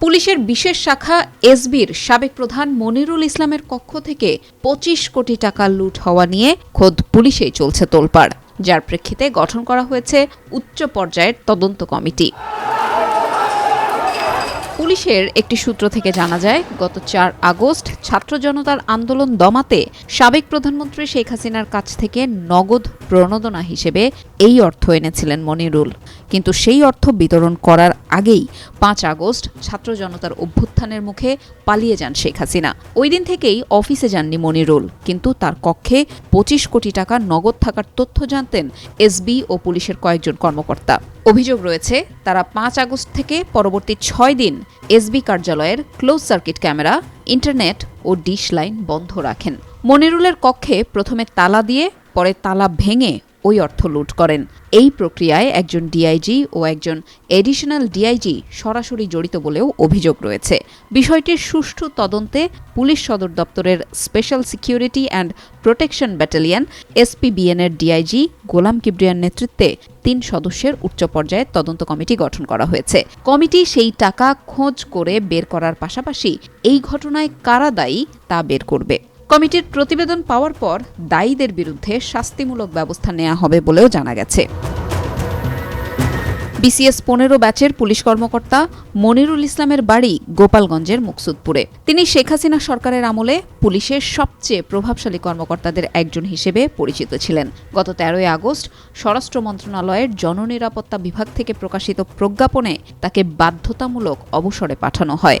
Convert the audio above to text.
পুলিশের বিশেষ শাখা এসবির সাবেক প্রধান মনিরুল ইসলামের কক্ষ থেকে পঁচিশ কোটি টাকা লুট হওয়া নিয়ে খোদ পুলিশেই চলছে তোলপাড়, যার প্রেক্ষিতে গঠন করা হয়েছে উচ্চ পর্যায়ের তদন্ত কমিটি। পুলিশের একটি সূত্র থেকে জানা যায়, গত চার আগস্ট ছাত্র জনতার আন্দোলন দমাতে সাবেক প্রধানমন্ত্রী শেখ হাসিনার কাছ থেকে নগদ প্রণোদনা হিসেবে এই অর্থ এনেছিলেন মনিরুল। কিন্তু সেই অর্থ বিতরণ করার আগেই পাঁচ আগস্ট ছাত্র জনতার অভ্যুত্থানের মুখে পালিয়ে যান শেখ হাসিনা। ওই দিন থেকেই অফিসে যাননি মনিরুল, কিন্তু তার কক্ষে পঁচিশ কোটি টাকা নগদ থাকার তথ্য জানতেন এসবি ও পুলিশের কয়েকজন কর্মকর্তা। অভিযোগ রয়েছে, তারা পাঁচ আগস্ট থেকে পরবর্তী ছয় দিন এসবি কার্যালয়ের ক্লোজ সার্কিট ক্যামেরা ইন্টারনেট ও ডিশ লাইন বন্ধ রাখেন। মনিরুলের কক্ষে প্রথমে তালা দিয়ে, পরে তালা ভেঙে ওই অর্থ লুট করেন। এই প্রক্রিয়ায় একজন ডিআইজি ও একজন এডিশনাল ডিআইজি সরাসরি জড়িত বলেও অভিযোগ রয়েছে। বিষয়টির সুষ্ঠু তদন্তে পুলিশ সদর দপ্তরের special security and protection battalion এসপিবিএনের DIG Golam কিবরিয়ার নেতৃত্বে তিন সদস্যের উচ্চ পর্যায়ের তদন্ত কমিটি গঠন করা হয়েছে। কমিটি সেই টাকা খোঁজ করে বের করার পাশাপাশি এই ঘটনায় কারা দায়ী তা বের করবে। কমিটির প্রতিবেদন পাওয়ার পর দায়ীদের বিরুদ্ধে শাস্তিমূলক ব্যবস্থা নেওয়া হবে বলেও জানা গেছে। বিসিএস পনেরো ব্যাচের পুলিশ কর্মকর্তা মনিরুল ইসলামের বাড়ি গোপালগঞ্জের মুকসুদপুরে। তিনি শেখ হাসিনা সরকারের আমলে পুলিশের সবচেয়ে প্রভাবশালী কর্মকর্তাদের একজন হিসেবে পরিচিত ছিলেন। গত তেরোই আগস্ট স্বরাষ্ট্র মন্ত্রণালয়ের জননিরাপত্তা বিভাগ থেকে প্রকাশিত প্রজ্ঞাপনে তাকে বাধ্যতামূলক অবসরে পাঠানো হয়।